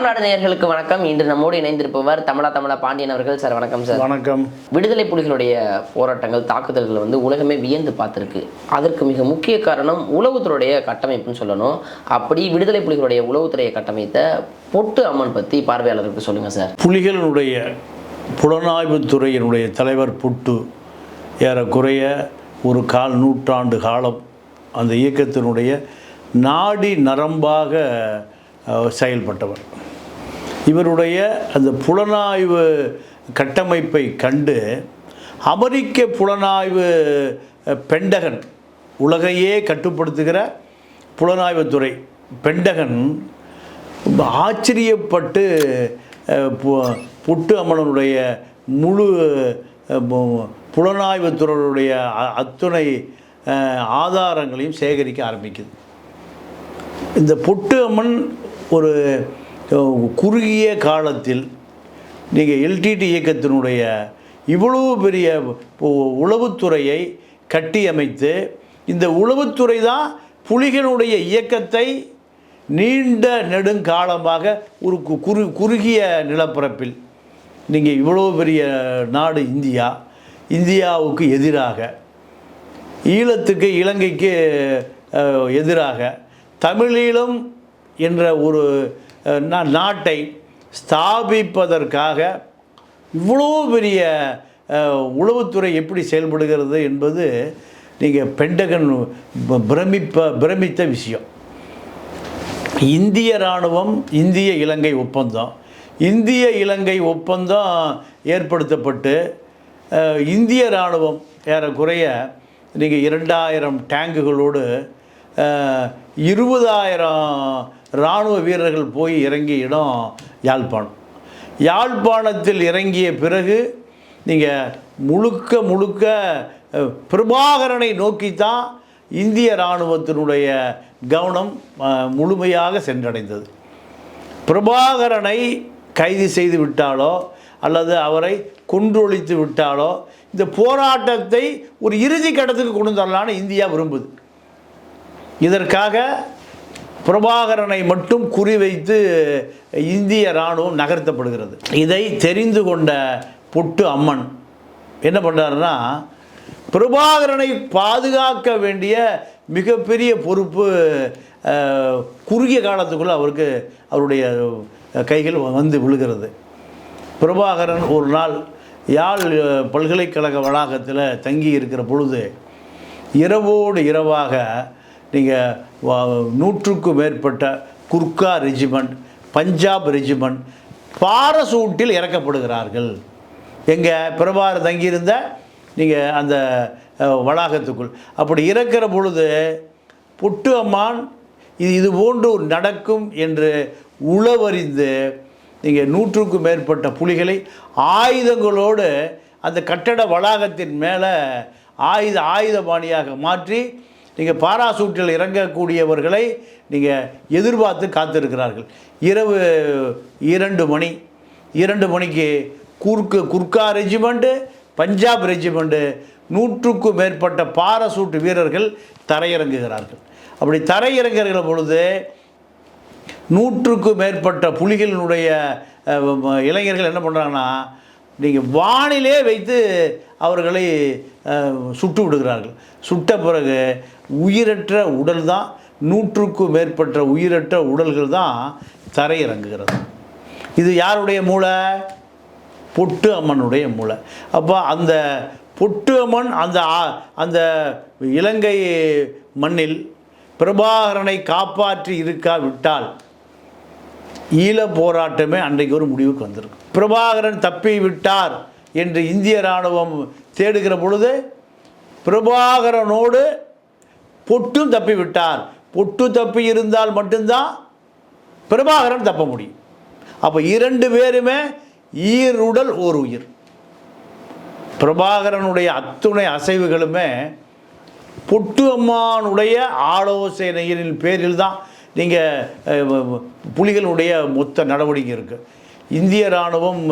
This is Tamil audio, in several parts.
நாம் நாடு நேயர்களுக்கு வணக்கம். இன்று நம்மோடு இணைந்திருப்பவர் தமிழா தமிழா பாண்டியன் அவர்கள். சார் வணக்கம் சார். வணக்கம். விடுதலை புலிகளுடைய போராட்டங்கள் தாக்குதல்கள் வந்து உலகமே வியந்து பார்த்துருக்கு. அதற்கு மிக முக்கிய காரணம் உளவுத்துறையுடைய கட்டமைப்புன்னு சொல்லணும். அப்படி விடுதலை புலிகளுடைய உளவுத்துறையை கட்டமைத்த பொட்டு அம்மன் பற்றி பார்வையாளருக்கு சொல்லுங்கள் சார். புலிகளினுடைய புலனாய்வுத்துறையினுடைய தலைவர் புட்டு ஏறக்குறைய ஒரு கால் நூற்றாண்டு காலம் அந்த இயக்கத்தினுடைய நாடி நரம்பாக செயல்பட்டவர். இவருடைய அந்த புலனாய்வு கட்டமைப்பை கண்டு அமெரிக்க புலனாய்வு பெண்டகன் உலகையே கட்டுப்படுத்துகிற புலனாய்வுத்துறை பெண்டகன் ஆச்சரியப்பட்டு பு- புட்டு அம்மனுடைய முழு புலனாய்வுத்துறையுடைய அ- அத்துணை ஆதாரங்களையும் சேகரிக்க ஆரம்பிக்குது. இந்த பொட்டு அம்மன் ஒரு குறுகிய காலத்தில் நீங்கள் எல்டிடி இயக்கத்தினுடைய இவ்வளவு பெரிய உளவுத்துறையை கட்டியமைத்து இந்த உளவுத்துறை தான் புலிகளுடைய இயக்கத்தை நீண்ட நெடுங்காலமாக ஒரு கு- குறு குறுகிய நிலப்பரப்பில். நீங்கள் இவ்வளோ பெரிய நாடு இந்தியா இந்தியாவுக்கு எதிராக ஈழத்துக்கு இலங்கைக்கு எதிராக தமிழீழம் என்ற ஒரு நாட்டை ஸ்தாபிப்பதற்காக இவ்வளோ பெரிய உளவுத்துறை எப்படி செயல்படுகிறது என்பது நீங்கள் பெண்டகன் ப- பிரமிப்ப பிரமித்த விஷயம். இந்திய இராணுவம் இந்திய இலங்கை ஒப்பந்தம். இந்திய இலங்கை ஒப்பந்தம் ஏற்படுத்தப்பட்டு இந்திய இராணுவம் ஏறக்குறைய நீங்கள் இரண்டாயிரம் டேங்குகளோடு இருபதாயிரம் இராணுவ வீரர்கள் போய் இறங்கிய இடம் யாழ்ப்பாணம். யாழ்ப்பாணத்தில் இறங்கிய பிறகு நீங்கள் முழுக்க முழுக்க பிரபாகரனை நோக்கித்தான் இந்திய இராணுவத்தினுடைய கவனம் முழுமையாக சென்றடைந்தது. பிரபாகரனை கைது செய்து விட்டாலோ அல்லது அவரை கொன்றொழித்து விட்டாலோ இந்த போராட்டத்தை ஒரு இறுதி கட்டத்துக்கு கொண்டு வரலான்னு இந்தியா விரும்புது. இதற்காக பிரபாகரனை மட்டும் குறிவைத்து இந்திய இராணுவம் நகர்த்தப்படுகிறது. இதை தெரிந்து கொண்ட பொட்டு அம்மன் என்ன பண்ணுறாருன்னா பிரபாகரனை பாதுகாக்க வேண்டிய மிகப்பெரிய பொறுப்பு குறுகிய காலத்துக்குள்ளே அவருக்கு அவருடைய கைகள் வந்து விழுகிறது. பிரபாகரன் ஒரு நாள் யாழ் பல்கலைக்கழக வளாகத்தில் தங்கி இருக்கிற பொழுது இரவோடு இரவாக நீங்கள் நூற்றுக்கும் மேற்பட்ட குர்கா ரெஜிமெண்ட் பஞ்சாப் ரெஜிமெண்ட் பாரசூட்டில் இறக்கப்படுகிறார்கள். எங்கள் பிரபார் தங்கியிருந்த நீங்கள் அந்த வளாகத்துக்குள். அப்படி இறக்கிற பொழுது புட்டு அம்மான் இது இது போன்று நடக்கும் என்று உளவறிந்து நீங்கள் நூற்றுக்கும் மேற்பட்ட புலிகளை ஆயுதங்களோடு அந்த கட்டட வளாகத்தின் மேலே ஆயுத ஆயுதபாணியாக மாற்றி நீங்கள் பாராசூட்டில் இறங்கக்கூடியவர்களை நீங்கள் எதிர்பார்த்து காத்திருக்கிறார்கள். இரவு இரண்டு மணி. இரண்டு மணிக்கு குர்க்கு குர்கா ரெஜிமெண்ட்டு பஞ்சாப் ரெஜிமெண்ட்டு நூற்றுக்கும் மேற்பட்ட பாராசூட்டு வீரர்கள் தரையிறங்குகிறார்கள். அப்படி தரையிறங்குகிற பொழுது நூற்றுக்கும் மேற்பட்ட புலிகளினுடைய இளைஞர்கள் என்ன பண்ணுறாங்கன்னா நீங்கள் வானிலே வைத்து அவர்களை சுட்டு விடுகிறார்கள். சுட்ட பிறகு உயிரற்ற உடல் தான் நூற்றுக்கும் மேற்பட்ட உயிரற்ற உடல்கள் தான் தரையிறங்குகிறது. இது யாருடைய மூளை? பொட்டு அம்மனுடைய மூளை. அப்போ அந்த பொட்டு அம்மன் அந்த அந்த இலங்கை மண்ணில் பிரபாகரனை காப்பாற்றி இருக்காவிட்டால் ஈழ போராட்டமே அன்றைக்கு ஒரு முடிவுக்கு வந்திருக்கும் பிரபாகரன் தப்பி விட்டார் என்று இந்திய இராணுவம் தேடுகிற பொழுது பிரபாகரனோடு பொட்டும் தப்பி விட்டார் பொட்டு தப்பி இருந்தால் மட்டும்தான் பிரபாகரன் தப்ப முடியும். அப்போ இரண்டு பேருமே ஈருடல் ஓர் உயிர். பிரபாகரனுடைய அத்துணை அசைவுகளுமே பொட்டு அம்மானுடைய ஆலோசனையின் பேரில் தான் நீங்கள் புலிகளுடைய மொத்த நடவடிக்கை இருக்குது இந்திய இராணுவம்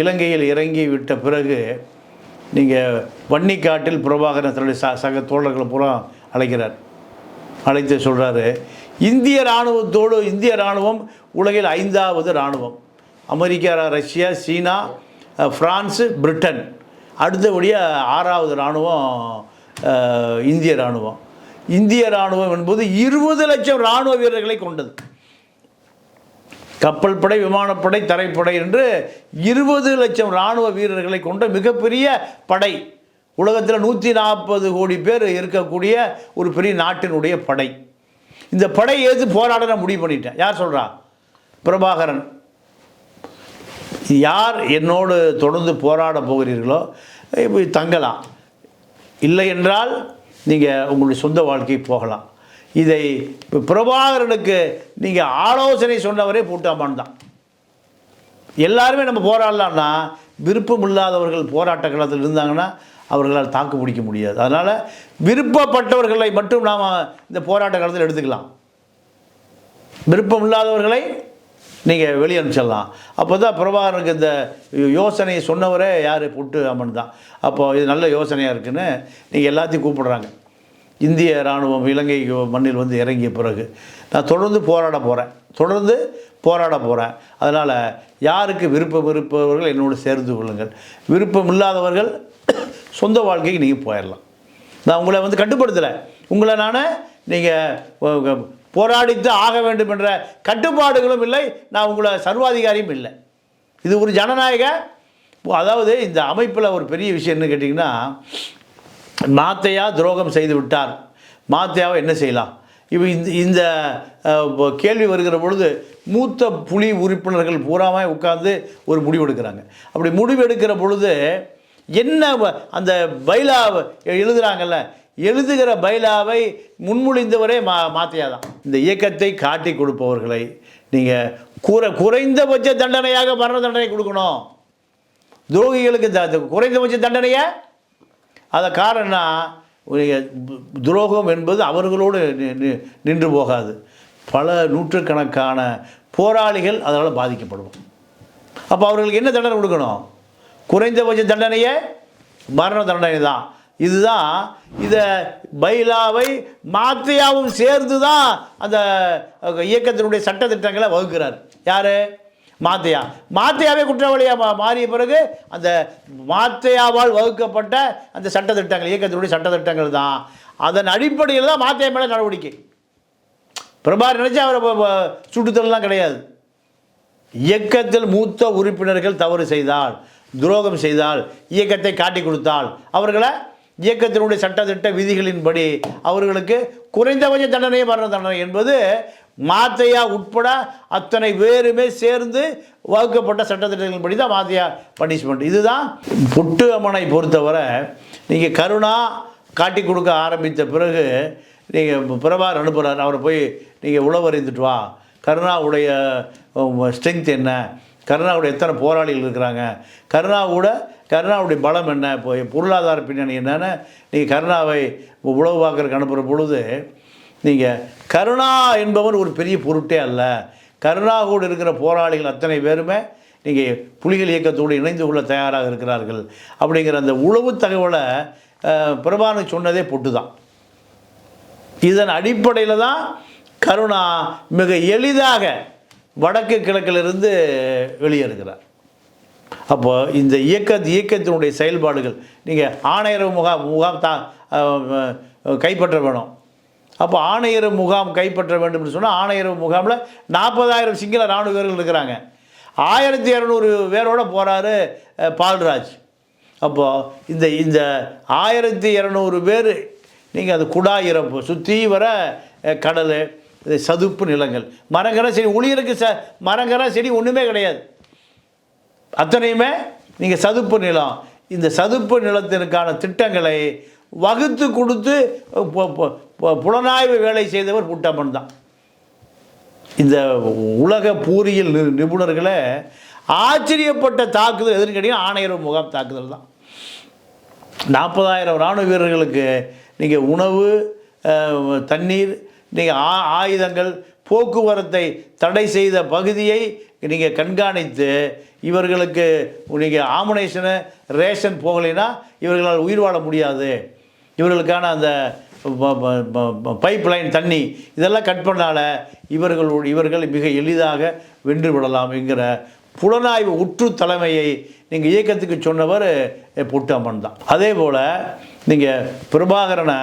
இலங்கையில் இறங்கி விட்ட பிறகு நீங்கள் வன்னிக்காட்டில் பிரபாகரன் தன்னுடைய ச சக தோழர்களை பூரா அழைக்கிறார். அழைத்து சொல்கிறாரு இந்திய இராணுவத்தோடு இந்திய இராணுவம் உலகில் ஐந்தாவது இராணுவம். அமெரிக்கா ரஷ்யா சீனா ஃப்ரான்ஸு பிரிட்டன். அடுத்தபடியாக ஆறாவது இராணுவம் இந்திய இராணுவம். இந்திய இராணுவம் என்பது இருபது லட்சம் இராணுவ வீரர்களை கொண்டது. கப்பல் படை விமானப்படை தரைப்படை என்று இருபது லட்சம் இராணுவ வீரர்களை கொண்ட மிகப்பெரிய படை. உலகத்தில் நூற்றி நாற்பது கோடி பேர் இருக்கக்கூடிய ஒரு பெரிய நாட்டினுடைய படை. இந்த படை எது போராட நான் முடிவு பண்ணிட்டேன். யார் சொல்கிறா பிரபாகரன். யார் என்னோடு தொடர்ந்து போராட போகிறீர்களோ போய் தங்கலாம். இல்லை என்றால் நீங்கள் உங்களுடைய சொந்த வாழ்க்கை போகலாம். இதை இப்போ பிரபாகரனுக்கு நீங்கள் ஆலோசனை சொன்னவரே பூட்டாமான் தான். எல்லாருமே நம்ம போராடலாம்னா விருப்பம் இல்லாதவர்கள் போராட்ட களத்தில் இருந்தாங்கன்னா அவர்களால் தாக்கு பிடிக்க முடியாது. அதனால் விருப்பப்பட்டவர்களை மட்டும் நாம் இந்த போராட்ட காலத்தில் எடுத்துக்கலாம். விருப்பம் இல்லாதவர்களை நீங்கள் வெளியே அனுப்பிச்சிடலாம். அப்போ தான் பிரபாகரனுக்கு இந்த யோசனையை சொன்னவரே யார்? புட்டு அம்மன் தான். அப்போ இது நல்ல யோசனையாக இருக்குன்னு நீங்கள் எல்லாத்தையும் கூப்பிடுறாங்க. இந்திய இராணுவம் இலங்கை மண்ணில் வந்து இறங்கிய பிறகு நான் தொடர்ந்து போராட போகிறேன் தொடர்ந்து போராட போகிறேன் அதனால் யாருக்கு விருப்பம் இருப்பவர்கள் என்னோடு சேர்ந்து கொள்ளுங்கள். விருப்பம் இல்லாதவர்கள் சொந்த வாழ்க்கைக்கு நீங்கள் போயிடலாம் நான் உங்களை வந்து கட்டுப்படுத்தலை. உங்களை நான் நீங்கள் போராடித்து ஆக வேண்டும் என்ற கட்டுப்பாடுகளும் இல்லை நான் உங்களை சர்வாதிகாரியும் இல்லை. இது ஒரு ஜனநாயக அதாவது இந்த அமைப்பில் ஒரு பெரிய விஷயம் என்ன கேட்டிங்கன்னா மாத்தையா துரோகம் செய்து விட்டார். மாத்தையாவை என்ன செய்யலாம்? இப்போ இந்த இந்த கேள்வி வருகிற பொழுது மூத்த புலி உறுப்பினர்கள் பூராமல் உட்கார்ந்து ஒரு முடிவு எடுக்கிறாங்க அப்படி முடிவு எடுக்கிற பொழுது என்ன அந்த பைலா எழுதுகிறாங்கல்ல எழுதுகிற பைலாவை முன்மொழிந்தவரே மா மாத்தையா தான். இந்த இயக்கத்தை காட்டி கொடுப்பவர்களை நீங்கள் குறை குறைந்தபட்ச தண்டனையாக மரண தண்டனை கொடுக்கணும். துரோகிகளுக்கு த- குறைந்தபட்ச தண்டனையை? அதை காரணம்னா துரோகம் என்பது அவர்களோடு நின்று போகாது. பல நூற்றுக்கணக்கான போராளிகள் அதனால் பாதிக்கப்படுவோம் அப்போ அவர்களுக்கு என்ன தண்டனை கொடுக்கணும்? குறைந்தபட்ச தண்டனையே மரண தண்டனை தான் இதுதான் இதை பைலாவை மாத்தியாவும் சேர்ந்து தான் அந்த இயக்கத்தினுடைய சட்டத்திட்டங்களை வகுக்கிறார். யார்? மாத்தையா மாத்தையாவே குற்றவாளியாக மாறிய பிறகு அந்த மாத்தையாவால் வகுக்கப்பட்ட அந்த சட்டத்திட்டங்கள் இயக்கத்தினுடைய சட்டத்திட்டங்கள் தான். அதன் அடிப்படையில் தான் மாத்தையா மேலே நடவடிக்கை. பிரபார் நினச்சி அவரை ப- சுட்டுத்தலாம் கிடையாது. இயக்கத்தில் மூத்த உறுப்பினர்கள் தவறு செய்தால் துரோகம் செய்தால் இயக்கத்தை காட்டி கொடுத்தால் அவர்களை இயக்கத்தினுடைய சட்டத்திட்ட விதிகளின்படி அவர்களுக்கு குறைந்தபட்ச தண்டனையே மரண தண்டனை என்பது மாத்தையா உட்பட அத்தனை பேருமே சேர்ந்து வகுக்கப்பட்ட சட்டத்திட்டங்களின்படி தான் மாத்தையா பனிஷ்மெண்ட். இதுதான் புட்டு அம்மனை பொறுத்தவரை நீங்கள் கருணா காட்டி கொடுக்க ஆரம்பித்த பிறகு நீங்கள் பிரபார் அனுப்புகிறார் அவரை போய் நீங்கள் உழவறிந்துட்டு வா. கருணாவுடைய ஸ்ட்ரென்த் என்ன? கருணாவுடைய எத்தனை போராளிகள் இருக்கிறாங்க? கருணாவோட கருணாவுடைய பலம் என்ன? இப்போ பொருளாதார பின்னணி என்னென்னு நீங்கள் கருணாவை உழவு பார்க்கறதுக்கு அனுப்புகிற பொழுது நீங்கள் கருணா என்பவன் ஒரு பெரிய பொருட்டே அல்ல. கருணாவோடு இருக்கிற போராளிகள் அத்தனை பேருமே நீங்கள் புலிகள் இயக்கத்தோடு இணைந்து கொள்ள தயாராக இருக்கிறார்கள். அப்படிங்கிற அந்த உளவு தகவலை பிரபானுக்கு பிரபானு சொன்னதே பொட்டு தான் இதன் அடிப்படையில் தான் கருணா மிக எளிதாக வடக்கு கிழக்கிலிருந்து வெளியேறுகிறார். அப்போ இந்த இயக்க இயக்கத்தினுடைய செயல்பாடுகள் நீங்கள் ஆணையர் முகாம் முகாம் தா கைப்பற்ற வேணும். அப்போ ஆணையர் முகாம் கைப்பற்ற வேண்டும்னு சொன்னால் ஆணையர் முகாமில் நாற்பதாயிரம் சிங்கள இராணுவ வீரர்கள் இருக்கிறாங்க. ஆயிரத்தி இரநூறு பேரோட போகிறாரு பால்ராஜ். அப்போது இந்த இந்த ஆயிரத்தி இரநூறு பேர் நீங்கள் அது குடா இறப்பு சுற்றி வர கடல் இது சதுப்பு நிலங்கள். மரங்கர செடி ஒளியருக்கு ச மரங்கர செடி ஒன்றுமே கிடையாது. அத்தனையுமே நீங்கள் சதுப்பு நிலம். இந்த சதுப்பு நிலத்திற்கான திட்டங்களை வகுத்து கொடுத்து புலனாய்வு வேலை செய்தவர் புட்டம்மன் தான். இந்த உலக பூரியல் நி- நிபுணர்களை ஆச்சரியப்பட்ட தாக்குதல் எதுன்னு கேட்டீங்கன்னா ஆணையர் முகாம் தாக்குதல் தான். நாற்பதாயிரம் இராணுவ வீரர்களுக்கு நீங்கள் உணவு தண்ணீர் நீங்கள் ஆ ஆயுதங்கள் போக்குவரத்தை தடை செய்த பகுதியை நீங்கள் கண்காணித்து இவர்களுக்கு நீங்கள் ஆமுனேஷனு ரேஷன் போகலைன்னா இவர்களால் உயிர் வாழ முடியாது. இவர்களுக்கான அந்த பைப் லைன் தண்ணி இதெல்லாம் கட் பண்ணால இவர்கள் இவர்கள் மிக எளிதாக வென்று விடலாம் என்கிற புலனாய்வு உற்று தலைமையை நீங்கள் இயக்கத்துக்கு சொன்னவர் பொட்டு அம்மன் தான். அதே போல் நீங்கள் பிரபாகரனை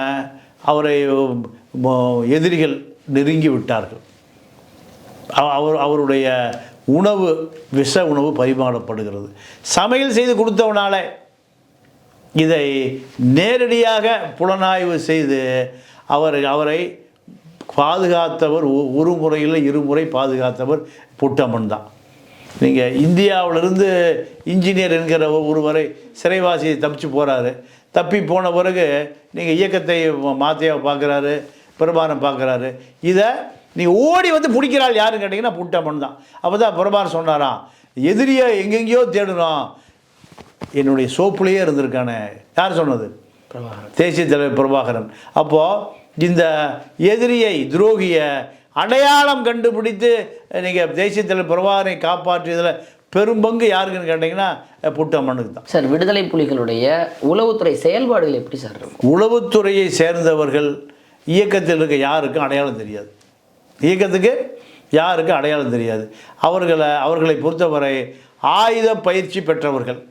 அவரை எதிரிகள் நெருங்கி விட்டார்கள். அவ- அவர் அவருடைய உணவு விஷ உணவு பரிமாறப்படுகிறது. சமையல் செய்து கொடுத்தவனால இதை நேரடியாக புலனாய்வு செய்து அவர் அவரை பாதுகாத்தவர் ஒரு முறையில் இருமுறை பாதுகாத்தவர் புட்டம்மன் தான். நீங்கள் இந்தியாவிலிருந்து இன்ஜினியர் என்கிற ஒருவரை சிறைவாசியை தப்பிச்சு போகிறாரு தப்பி போன பிறகு நீங்கள் இயக்கத்தை மாத்தியாக பார்க்குறாரு. பிரபாரம் பார்க்குறாரு. இதை நீங்கள் ஓடி வந்து பிடிக்கிறாள் யாருன்னு கேட்டிங்கன்னா புட்டம்மன் தான் அப்போ தான் பிரபாரம் சொன்னாராம் எதிரியை எங்கெங்கேயோ தேடணும் என்னுடைய சோப்புலேயே இருந்திருக்கானே. யார் சொன்னது? தேசிய தலைவர் பிரபாகரன். அப்போது இந்த எதிரியை துரோகியை அடையாளம் கண்டுபிடித்து நீங்கள் தேசிய தலைவர் பிரபாகரனை காப்பாற்றியதில் பெரும்பங்கு யாருக்குன்னு கேட்டிங்கன்னா புட்டம்மனுக்கு தான். சார் விடுதலை புலிகளுடைய உளவுத்துறை செயல்பாடுகள் எப்படி சார் உளவுத்துறையை சேர்ந்தவர்கள் இயக்கத்தில் இருக்க யாருக்கும் அடையாளம் தெரியாது. இயக்கத்துக்கு யாருக்கும் அடையாளம் தெரியாது. அவர்களை அவர்களை பொறுத்தவரை ஆயுத பயிற்சி பெற்றவர்கள்.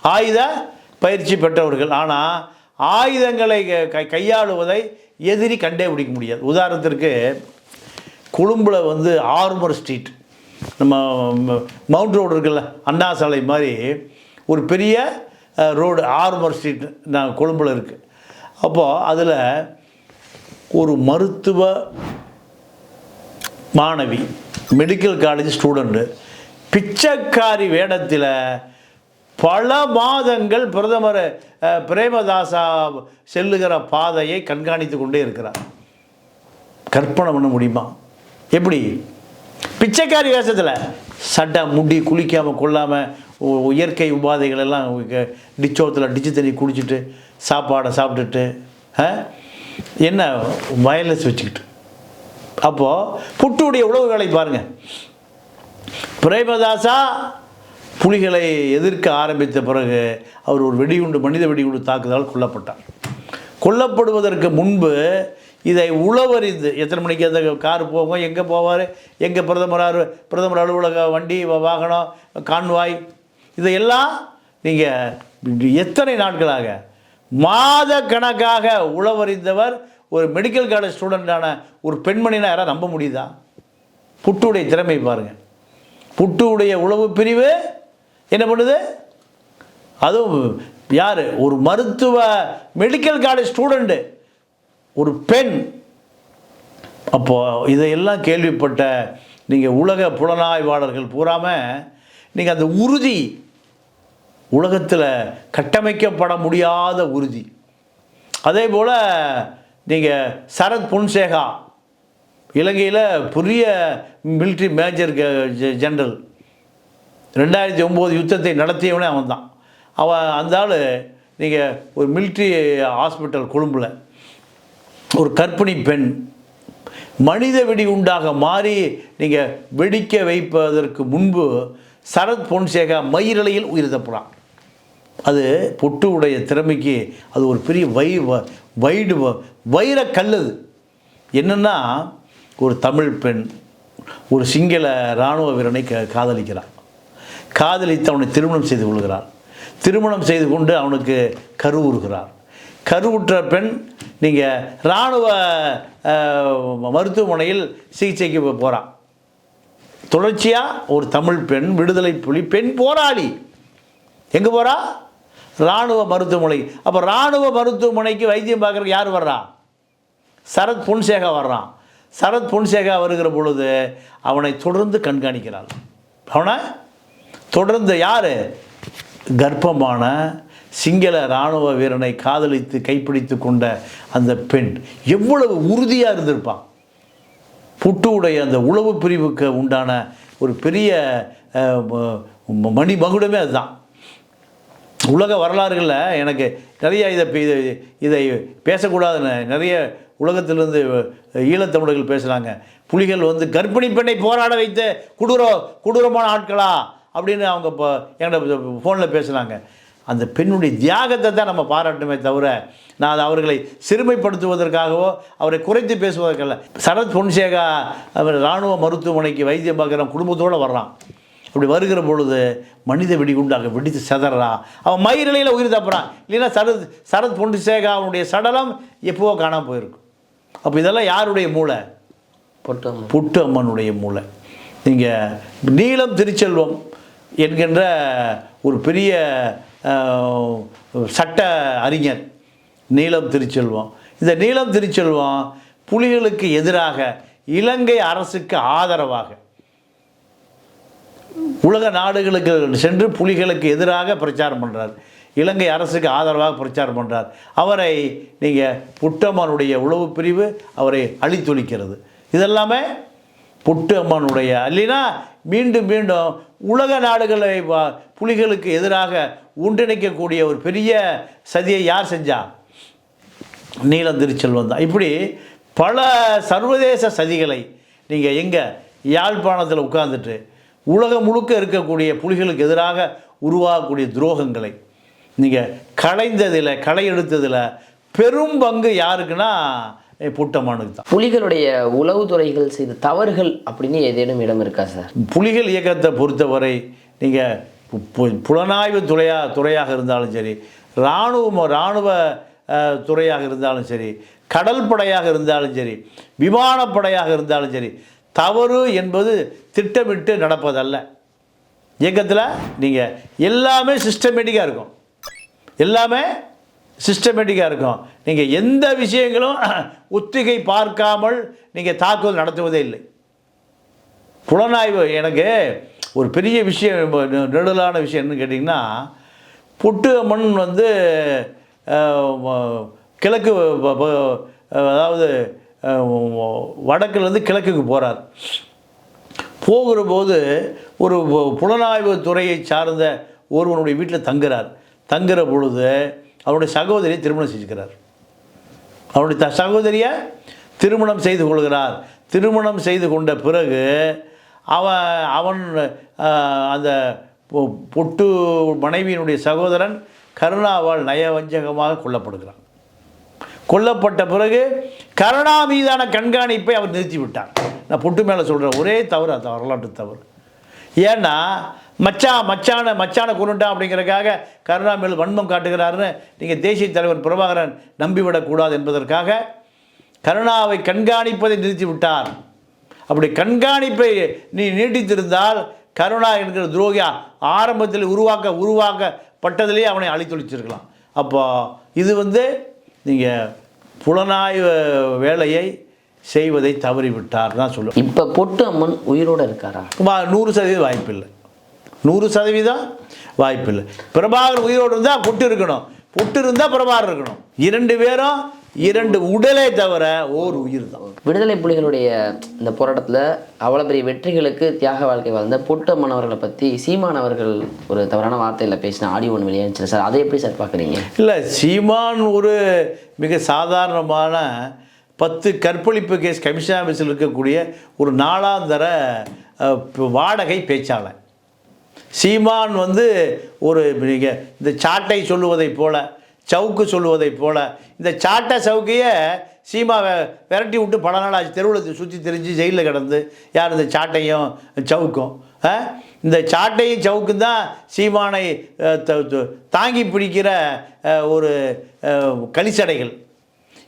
ஆயுத பயிற்சி பெற்றவர்கள். ஆனால் ஆயுதங்களை க- கை கையாளுவதை எதிரி கண்டே பிடிக்க முடியாது. உதாரணத்திற்கு கொழும்பில் வந்து ஆர்மர் ஸ்ட்ரீட். நம்ம ம- மவுண்ட் ரோடு இருக்குல்ல அண்ணா சாலை மாதிரி ஒரு பெரிய ரோடு ஆர்மர் ஸ்ட்ரீட் நான் கொழும்பில் இருக்குது அப்போது அதில் ஒரு மருத்துவ மாணவி மெடிக்கல் காலேஜ் ஸ்டூடெண்ட்டு பிச்சைக்காரி வேடத்தில் பல மாதங்கள் பிரதமர் பிரேமதாசா செல்லுகிற பாதையை கண்காணித்து கொண்டே இருக்கிறார். கற்பனை பண்ண முடியுமா? எப்படி? பிச்சைக்காரி வேஷத்தில் சட்டை முடி குளிக்காமல் கொள்ளாமல் இயற்கை உபாதைகள் எல்லாம் டிச்சோத்தில் டிச்சு தண்ணி குடிச்சிட்டு சாப்பாடை சாப்பிட்டுட்டு என்ன வயர்லெஸ் வச்சுக்கிட்டு. அப்போது புட்டுடைய உழவு வேலை பாருங்கள் பிரேமதாசா புலிகளை எதிர்க்க ஆரம்பித்த பிறகு அவர் ஒரு வெடிகுண்டு மனித வெடிகுண்டு தாக்குதலால் கொல்லப்பட்டார். கொல்லப்படுவதற்கு முன்பு இதை உளவறிந்து எத்தனை மணிக்கு அந்த கார் போகும் எங்கே போவார் எங்கே பிரதமர் பிரதமர் அலுவலக வண்டி வாகனம் கான்வாய் இதையெல்லாம் நீங்கள் எத்தனை நாட்களாக மாத கணக்காக உளவறிந்தவர் ஒரு மெடிக்கல் காலேஜ் ஸ்டூடெண்டான ஒரு பெண்மணினா யாராவது நம்ப முடியுதா? புட்டுடைய திறமை பாருங்கள் புட்டுடைய உளவு பிரிவு என்ன பண்ணுது? அதுவும் யார்? ஒரு மருத்துவ மெடிக்கல் காலேஜ் ஸ்டூடெண்ட்டு ஒரு பெண். அப்போது இதையெல்லாம் கேள்விப்பட்ட நீங்கள் உலக புலனாய்வாளர்கள் பூராமல் நீங்கள் அந்த உறுதி உலகத்தில் கட்டமைக்கப்பட முடியாத உறுதி. அதே போல் நீங்கள் சரத் பொன்சேகா இலங்கையில் புதிய மிலிட்ரி மேஜர் ஜென்ரல் ரெண்டாயிரத்தி ஒம்பது யுத்தத்தை நடத்தியவனே அவன் தான் அவன் அந்த ஆள் நீங்கள் ஒரு மிலிட்ரி ஹாஸ்பிட்டல் கொழும்பில் ஒரு கர்ப்பிணி பெண் மனித வெடி உண்டாக மாறி நீங்கள் வெடிக்க வைப்பதற்கு முன்பு சரத் பொன்சேகா மயிரலையில் உயிர் அது பொட்டு உடைய திறமைக்கு அது ஒரு பெரிய வை வைடு வ- கல்லுது அது என்னென்னா ஒரு தமிழ் பெண் ஒரு சிங்கள இராணுவ வீரனை க காதலிக்கிறான் காதலித்து அவனை திருமணம் செய்து கொள்கிறார் திருமணம் செய்து கொண்டு அவனுக்கு கருவுறுகிறார் கருவுற்ற பெண் நீங்கள் இராணுவ மருத்துவமனையில் சிகிச்சைக்கு போகிறான் தொடர்ச்சியாக ஒரு தமிழ் பெண் விடுதலை புலி பெண் போராளி. எங்கே போகிறா இராணுவ மருத்துவமனை. அப்போ இராணுவ மருத்துவமனைக்கு வைத்தியம் பார்க்குற யார் வர்றா? சரத் பொன்சேகா வர்றான் சரத் பொன்சேகா வருகிற பொழுது அவனை தொடர்ந்து கண்காணிக்கிறாள். அவனை? தொடர்ந்து யார்? கர்ப்பமான சிங்கள இராணுவ வீரனை காதலித்து கைப்பிடித்து கொண்ட அந்த பெண் எவ்வளவு உறுதியாக இருந்திருப்பான் புட்டுவுடைய அந்த உளவு பிரிவுக்கு உண்டான ஒரு பெரிய மணி மகுடமே அதுதான். உலக வரலாறுகளில் எனக்கு நிறைய இதை இதை இதை பேசக்கூடாதுன்னு நிறைய உலகத்திலிருந்து ஈழத்தமிழர்கள் பேசுகிறாங்க புலிகள் வந்து கர்ப்பிணி பெண்ணை போராட வைத்த கொடூர கொடூரமான ஆட்களா? அப்படின்னு அவங்க இப்போ என்கிட்ட ஃபோனில் பேசுனாங்க அந்த பெண்ணுடைய தியாகத்தை தான் நம்ம பாராட்டுமே தவிர நான் அது அவர்களை சிறுமைப்படுத்துவதற்காகவோ அவரை குறைத்து பேசுவதற்கல்ல. சரத் பொன்சேகா அவர் இராணுவ மருத்துவமனைக்கு வைத்தியம் பார்க்குற குடும்பத்தோடு வர்றான். அப்படி வருகிற பொழுது மனித வெடிகுண்டாக வெடித்து செதறான் அவன் மயிரிலையில் உயிர் தப்புறான் இல்லைன்னா சரத் சரத் பொன்சேகா அவனுடைய சடலம் எப்போவோ காணாமல் போயிருக்கும் அப்போ இதெல்லாம் யாருடைய மூளை? பொட்டு புட்டு அம்மனுடைய மூளை. நீங்கள் நீலம் திருச்செல்வம் என்கின்ற ஒரு பெரிய சட்ட அறிஞர் நீலம் திருச்செல்வம். இந்த நீலம் திருச்செல்வம் புலிகளுக்கு எதிராக இலங்கை அரசுக்கு ஆதரவாக உலக நாடுகளுக்கு சென்று புலிகளுக்கு எதிராக பிரச்சாரம் பண்ணுறார் இலங்கை அரசுக்கு ஆதரவாக பிரச்சாரம் பண்ணுறார் அவரை நீங்கள் புட்டம்மனுடைய உளவு பிரிவு அவரை அழித்தொழிக்கிறது. இதெல்லாமே புட்டம்மனுடைய இல்லைன்னா மீண்டும் மீண்டும் உலக நாடுகளை புலிகளுக்கு எதிராக ஒன்றிணைக்கக்கூடிய ஒரு பெரிய சதியை யார் செஞ்சா? நீலம் திருச்செல்வம் தான். இப்படி பல சர்வதேச சதிகளை நீங்கள் எங்கே யாழ்ப்பாணத்தில் உட்கார்ந்துட்டு உலகம் முழுக்க இருக்கக்கூடிய புலிகளுக்கு எதிராக உருவாகக்கூடிய துரோகங்களை. நீங்கள் களைந்ததில் களை எடுத்ததில் பெரும் பங்கு யாருக்குன்னா புட்டமானுக்கு தான். புலிகளுடைய உளவுத்துறைகள் செய்த தவறுகள் அப்படின்னு ஏதேனும் இடம் இருக்கா சார்? புலிகள் இயக்கத்தை பொறுத்தவரை நீங்கள் புலனாய்வு துறையா துறையாக இருந்தாலும் சரி இராணுவ இராணுவ துறையாக இருந்தாலும் சரி கடல் படையாக இருந்தாலும் சரி விமானப்படையாக இருந்தாலும் சரி தவறு என்பது திட்டமிட்டு நடப்பதல்ல. இயக்கத்தில் நீங்கள் எல்லாமே சிஸ்டமேட்டிக்காக இருக்கும். எல்லாமே சிஸ்டமேட்டிக்காக இருக்கும். நீங்கள் எந்த விஷயங்களும் ஒத்திகை பார்க்காமல் நீங்கள் தாக்குதல் நடத்துவதே இல்லை. புலனாய்வு எனக்கு ஒரு பெரிய விஷயம் நெடுதலான நெடுலான விஷயம் என்னன்னு கேட்டிங்கன்னா புட்டு அம்மன் வந்து கிழக்கு அதாவது வடக்குலேருந்து கிழக்குக்கு போகிறார் போகிற போது ஒரு பு- புலனாய்வு துறையை சார்ந்த ஒருவனுடைய வீட்டில் தங்குறார். தங்குற பொழுது அவருடைய சகோதரியை திருமணம் செஞ்சுக்கிறார். அவருடைய த சகோதரியை திருமணம் செய்து கொள்கிறார். திருமணம் செய்து கொண்ட பிறகு அவன் அவன் அந்த பொ- பொட்டு மனைவியினுடைய சகோதரன் கருணாவால் நயவஞ்சகமாக கொல்லப்படுகிறான். கொல்லப்பட்ட பிறகு கருணா மீதான கண்காணிப்பை அவர் நிறுத்திவிட்டார். நான் பொட்டு மேலே சொல்கிறேன் ஒரே தவறு அது வரலாற்று தவறு. ஏன்னா மச்சான் மச்சான மச்சான குருண்டா அப்படிங்கிறதுக்காக கருணா மேல் வன்மம் காட்டுகிறாருன்னு நீங்கள் தேசிய தலைவர் பிரபாகரன் நம்பிவிடக்கூடாது என்பதற்காக கருணாவை கண்காணிப்பதை நிறுத்தி விட்டார் அப்படி கண்காணிப்பை நீ நீட்டித்திருந்தால் கருணா என்கிற துரோகியா ஆரம்பத்தில் உருவாக்க உருவாக்கப்பட்டதிலேயே அவனை அழித்தொழிச்சிருக்கலாம். அப்போ இது வந்து நீங்கள் புலனாய்வு வேலையை செய்வதை தவறிவிட்டார் தான் சொல்லுவேன் இப்போ பொட்டு அம்மன் உயிரோடு இருக்காரா? வா நூறு சதவீதம் வாய்ப்பில்லை. நூறு சதவீதம் வாய்ப்பில்லை. பிரபாகர் உயிரோடு இருந்தால் பொட்டு இருக்கணும். பொட்டு இருந்தால் பிரபாகர் இருக்கணும். இரண்டு பேரும் இரண்டு உடலே தவிர ஓர் உயிர் தான். விடுதலை புலிகளுடைய இந்த போராட்டத்தில் அவ்வளோ பெரிய வெற்றிகளுக்கு தியாக வாழ்க்கை வாழ்ந்த பொட்டு அம்மன் அவர்களை பற்றி சீமான் அவர்கள் ஒரு தவறான வார்த்தையில் பேசின ஆடியோ ஒன்று வெளியாச்சு சார் அதை எப்படி சார் பார்க்குறீங்க? இல்லை சீமான் ஒரு மிக சாதாரணமான பத்து கற்பழிப்பு கேஸ் கமிஷன் ஆஃபீஸில் இருக்கக்கூடிய ஒரு நாளாந்தர வாடகை பேச்சாளர். சீமான் வந்து ஒரு நீங்கள் இந்த சாட்டை சொல்லுவதைப் போல சவுக்கு சொல்லுவதைப் போல். இந்த சாட்டை சவுக்கையே சீமாவை விரட்டி விட்டு பல நாள் ஆச்சு. தெருவில் சுற்றி தெரிஞ்சு ஜெயிலில் கிடந்து. யார் இந்த சாட்டையும் சவுக்கும்? இந்த சாட்டையும் சவுக்கும் தான் சீமானை த- தாங்கி பிடிக்கிற ஒரு அஹ், களிச்சடைகள்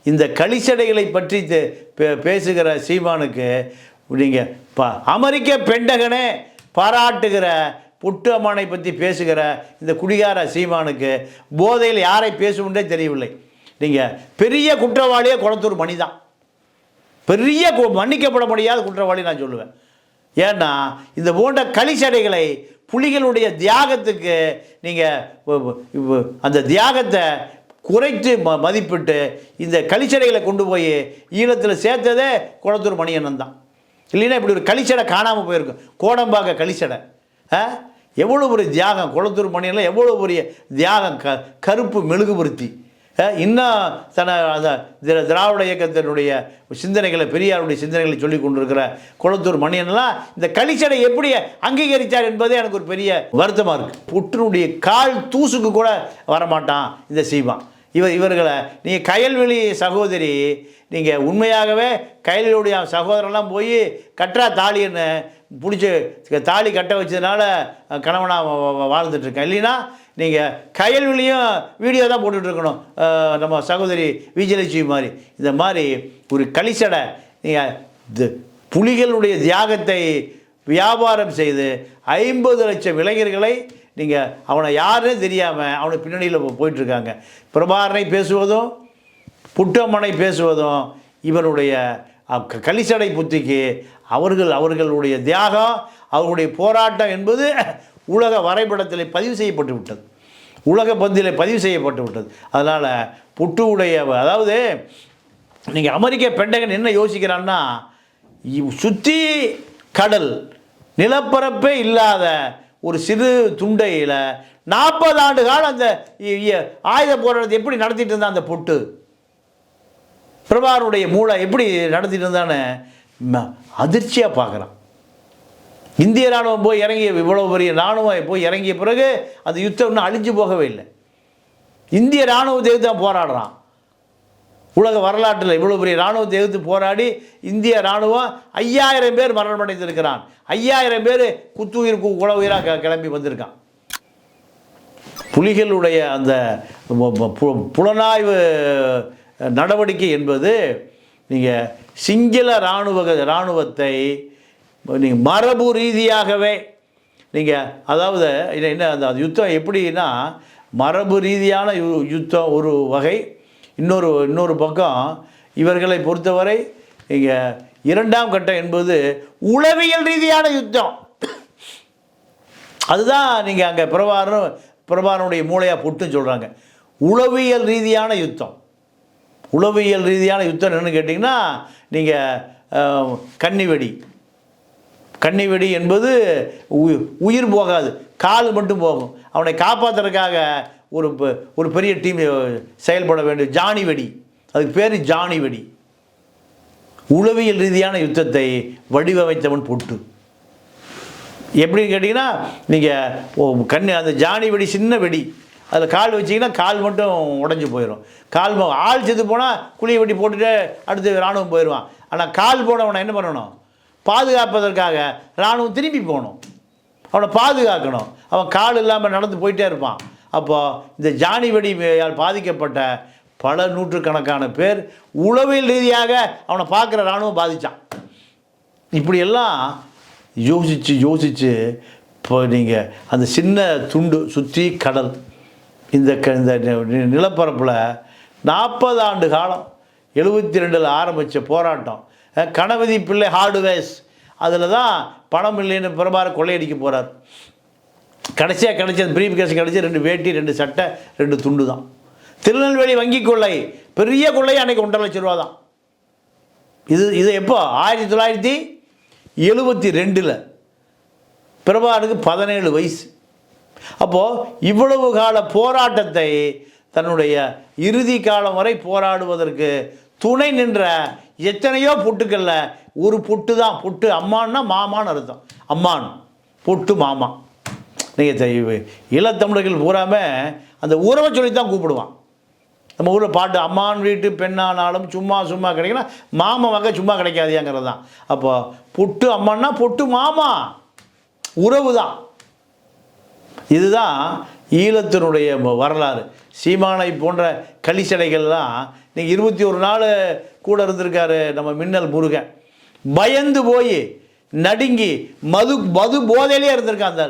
இந்த களிச்சடைகளை பற்றி தெ- பே- பேசுகிற சீமானுக்கு நீங்கள் ப அமெரிக்க பெண்டகனே பாராட்டுகிற புட்டு அம்மானை பற்றி பேசுகிற இந்த குடிகார சீமானுக்கு போதையில் யாரை பேசுமென்றே தெரியவில்லை. நீங்கள் பெரிய குற்றவாளியே குளத்தூர் மணி தான் பெரிய மன்னிக்கப்பட முடியாத குற்றவாளி நான் சொல்லுவேன். ஏன்னா இந்த போன்ற களிச்சடைகளை புலிகளுடைய தியாகத்துக்கு நீங்கள் அந்த தியாகத்தை குறைத்து ம மதிப்பிட்டு இந்த களிச்சடைகளை கொண்டு போய் ஈழத்தில் சேர்த்ததே குளத்தூர் மணியண்ணன் தான் இல்லைன்னா இப்படி ஒரு களிச்சடை காணாமல் போயிருக்கும். கோடம்பாக்க களிச்சடை எவ்வளோ பெரிய தியாகம் குளத்தூர் மணியெல்லாம் எவ்வளோ பெரிய தியாகம் க கருப்பு மெழுகுபருத்தி. இன்னும் தன அந்த திர- திராவிட இயக்கத்தினுடைய சிந்தனைகளை பெரியாருடைய சிந்தனைகளை சொல்லி கொண்டிருக்கிற குளத்தூர் மணியன்லாம் இந்த கலிச்சடை எப்படி அங்கீகரித்தார் என்பதே எனக்கு ஒரு பெரிய வருத்தமாக இருக்குது புற்றினுடைய கால் தூசுக்கு கூட வரமாட்டான் இந்த சீமான் இவர் இவர்களை நீங்கள் கயல்வெளி சகோதரி நீங்கள் உண்மையாகவே கயல்வெளியுடைய சகோதரெல்லாம் போய் கற்றா தாலின்னு பிடிச்சி தாலி கட்ட வச்சதுனால கணவனாக வாழ்ந்துட்டுருக்கேன். இல்லைன்னா நீங்கள் கயல்வெளியும் வீடியோ தான் போட்டுட்ருக்கணும் நம்ம சகோதரி விஜயலட்சுமி மாதிரி. இந்த மாதிரி ஒரு கலிசடை நீங்கள் புலிகளுடைய தியாகத்தை வியாபாரம் செய்து ஐம்பது லட்சம் இளைஞர்களை நீங்கள் அவனை யாருன்னு தெரியாமல் அவனை பின்னணியில் போயிட்டுருக்காங்க. பிரபாரனை பேசுவதும் புட்டம்மனை பேசுவதும் இவனுடைய அ- கலிசடை புத்திக்கு அவர்கள் அவர்களுடைய தியாகம் அவர்களுடைய போராட்டம் என்பது உலக வரைபடத்தில் பதிவு செய்யப்பட்டு விட்டது உலக பந்தியில் பதிவு செய்யப்பட்டு விட்டது அதனால் புட்டுவுடைய அதாவது நீங்கள் அமெரிக்க பெண்டகன் என்ன யோசிக்கிறான்னா சுற்றி கடல் நிலப்பரப்பே இல்லாத ஒரு சிறு துண்டையில் நாற்பது ஆண்டு காலம் அந்த இ- ஆயுத போராட்டத்தை எப்படி நடத்திட்டு இருந்தான் அந்த பொட்டு? பிரபாருடைய மூளை எப்படி நடத்திட்டு இருந்தான்னு ம- பார்க்குறான். இந்திய ராணுவம் போய் இறங்கிய இவ்வளோ பெரிய ராணுவம் போய் இறங்கிய பிறகு அந்த யுத்தம் இன்னும் அழிஞ்சு போகவே இல்லை. இந்திய ராணுவத்தை எதிர்த்து தான் போராடுறான். உலக வரலாற்றில் இவ்வளோ பெரிய ராணுவத்தை எதிர்த்து போராடி இந்திய ராணுவம் ஐயாயிரம் பேர் மரணமடைந்திருக்கிறான் ஐயாயிரம் பேர் குத்துயிர் கு- குல உயிராக கிளம்பி வந்திருக்கான். புலிகளுடைய அந்த பு- புலனாய்வு நடவடிக்கை என்பது நீங்கள் சிங்கள இராணுவ இராணுவத்தை நீங்கள் மரபு ரீதியாகவே நீங்கள் அதாவது என்ன என்ன அந்த அந்த யுத்தம் எப்படின்னா மரபு ரீதியான யு- யுத்தம் ஒரு வகை இன்னொரு இன்னொரு பக்கம் இவர்களை பொறுத்தவரை நீங்கள் இரண்டாம் கட்டம் என்பது உளவியல் ரீதியான யுத்தம். அதுதான் நீங்கள் அங்கே பிரபாரம் பிரபாரனுடைய மூளையாக பொட்டுன்னு சொல்கிறாங்க உளவியல் ரீதியான யுத்தம். உளவியல் ரீதியான யுத்தம் என்னென்னு கேட்டிங்கன்னா நீங்கள் கன்னிவெடி. கன்னிவெடி என்பது உயிர் போகாது கால் மட்டும் போகும். அவனை காப்பாற்றுறதுக்காக ஒரு ஒரு பெரிய டீம் செயல்பட வேண்டும். ஜானி வெடி அதுக்கு பேர் ஜானி வெடி உளவியல் ரீதியான யுத்தத்தை வடிவமைத்தவன் பொட்டு. எப்படின்னு கேட்டிங்கன்னா நீங்கள் கண்ணு அந்த ஜானி வெடி சின்ன வெடி. அதில் கால் வச்சிங்கன்னா கால் மட்டும் உடஞ்சி போயிடும் கால் ஆள் செத்து போனால் குழியை வெட்டி போட்டுட்டு அடுத்து இராணுவம் போயிடுவான் ஆனால் கால் போனவனை என்ன பண்ணணும்? பாதுகாப்பதற்காக இராணுவம் திரும்பி போகணும். அவனை பாதுகாக்கணும். அவன் கால் இல்லாமல் நடந்து போயிட்டே இருப்பான். அப்போது இந்த ஜானி வெடியால் பாதிக்கப்பட்ட பல நூற்றுக்கணக்கான பேர் உளவியல் ரீதியாக அவனை பார்க்குற இராணுவம் பாதித்தான் இப்படியெல்லாம் யோசித்து யோசித்து இப்போ நீங்கள் அந்த சின்ன துண்டு சுற்றி கடல். இந்த க இந்த நிலப்பரப்பில் நாற்பது ஆண்டு காலம் எழுபத்தி ரெண்டில் ஆரம்பித்த போராட்டம். கணபதி பிள்ளை ஹார்டுவேஸ். அதில் தான் பணம் இல்லைன்னு பிரபார கொள்ளையடிக்க போகிறார் கடைசியாக கிடைச்ச பிரீஃப் கேஸ் கிடைச்சி ரெண்டு வேட்டி ரெண்டு சட்டை ரெண்டு துண்டு தான். திருநெல்வேலி வங்கி கொள்ளை பெரிய கொள்ளை அன்றைக்கி ஒன்றரை லட்ச ரூபா தான். இது இது எப்போ? ஆயிரத்தி தொள்ளாயிரத்தி எழுபத்தி ரெண்டில். பிரபாருக்கு பதினேழு வயசு. அப்போது இவ்வளவு கால போராட்டத்தை தன்னுடைய இறுதி காலம் வரை போராடுவதற்கு துணை நின்ற எத்தனையோ புட்டுக்கள்ல ஒரு புட்டு தான். புட்டு அம்மான்னா மாமான்னு அர்த்தம். அம்மான் புட்டு மாமா. நீங்கள் இளத்தமிழர்கள் பூராம அந்த உறவை சொல்லி தான் கூப்பிடுவான். நம்ம ஊரில் பாட்டு அம்மான் வீட்டு பெண்ணானாலும் சும்மா சும்மா கிடைக்கணும் மாமா வகை சும்மா கிடைக்காதியாங்கிறது தான். அப்போ புட்டு அம்மான்னா பொட்டு மாமா. உறவு தான். இதுதான் ஈழத்தினுடைய வரலாறு. சீமானை போன்ற களிச்சடைகள்லாம் நீங்கள் இருபத்தி ஒரு நாள் கூட இருந்திருக்காரு நம்ம மின்னல் முருகன். பயந்து போய் நடுங்கி மது மது போதையிலே இருந்திருக்கான் அந்த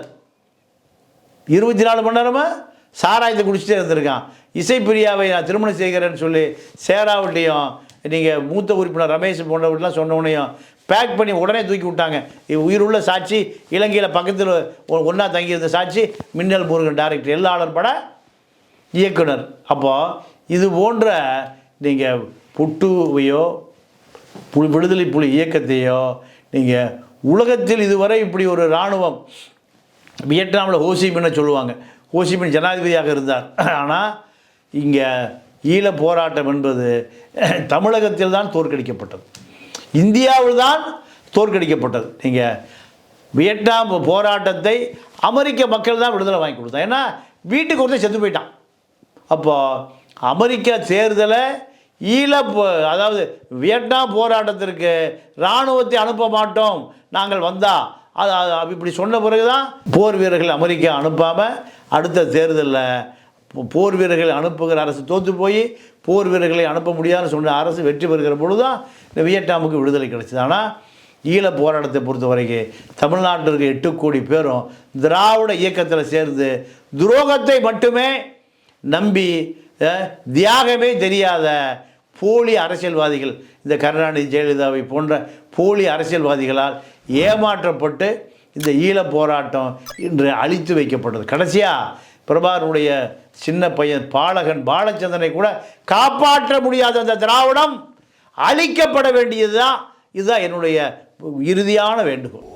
இருபத்தி நாலு மணி நேரமாக சாராயத்தை குடிச்சிட்டே இருந்திருக்கான். இசைப்பிரியாவை நான் திருமணம் செய்கிறேன்னு சொல்லி சேராவட்டியும் நீங்கள் மூத்த உறுப்பினர் ரமேஷ் போன்றவர்கள்லாம் சொன்னவனையும் பேக் பண்ணி உடனே தூக்கி விட்டாங்க. உயிருள்ள சாட்சி இலங்கையில் பக்கத்தில் ஒன்றா தங்கியிருந்த சாட்சி மின்னல் முருகன் டைரக்டர் எல்லாளர் பட இயக்குனர். அப்போது இது போன்ற நீங்கள் புட்டுவையோ புலி விடுதலை புலி இயக்கத்தையோ நீங்கள் உலகத்தில் இதுவரை இப்படி ஒரு இராணுவம் வியட்நாமில் ஹோசிமின்னு சொல்லுவாங்க. ஹோசிமின் ஜனாதிபதியாக இருந்தார். ஆனால் இங்கே ஈழ போராட்டம் என்பது தமிழகத்தில் தான் தோற்கடிக்கப்பட்டது. இந்தியாவில் தான் தோற்கடிக்கப்பட்டது. நீங்கள் வியட்நாம் போராட்டத்தை அமெரிக்க மக்கள் தான் விடுதலை வாங்கி கொடுத்தோம் ஏன்னா வீட்டுக்கு ஒருத்தர் செத்து போயிட்டான். அப்போது அமெரிக்க தேர்தலை ஈழ அதாவது வியட்நாம் போராட்டத்திற்கு இராணுவத்தை அனுப்ப மாட்டோம் நாங்கள் வந்தால் அது இப்படி சொன்ன பிறகு தான் போர் வீரர்கள் அமெரிக்கா அனுப்பாமல் அடுத்த தேர்தலில் போர் வீரர்களை அனுப்புகிற அரசு தோற்று போய் போர் வீரர்களை அனுப்ப முடியாதுன்னு சொன்ன அரசு வெற்றி பெறுகிற பொழுது தான் இந்த வியட்நாமுக்கு விடுதலை கிடைச்சது. ஆனால் ஈழ போராட்டத்தை பொறுத்த வரைக்கும் தமிழ்நாட்டில் இருக்க எட்டு கோடி பேரும் திராவிட இயக்கத்தில் சேர்ந்து துரோகத்தை மட்டுமே நம்பி தியாகமே தெரியாத போலி அரசியல்வாதிகள் இந்த கருணாநிதி ஜெயலலிதாவை போன்ற போலி அரசியல்வாதிகளால் ஏமாற்றப்பட்டு இந்த ஈழ போராட்டம் இன்று அழித்து வைக்கப்பட்டது. கடைசியாக பிரபாகரனுடைய சின்ன பையன் பாலகன் பாலச்சந்திரனை கூட காப்பாற்ற முடியாத அந்த திராவிடம் அழிக்கப்பட வேண்டியது தான் இதுதான் என்னுடைய இறுதியான வேண்டுகோள்.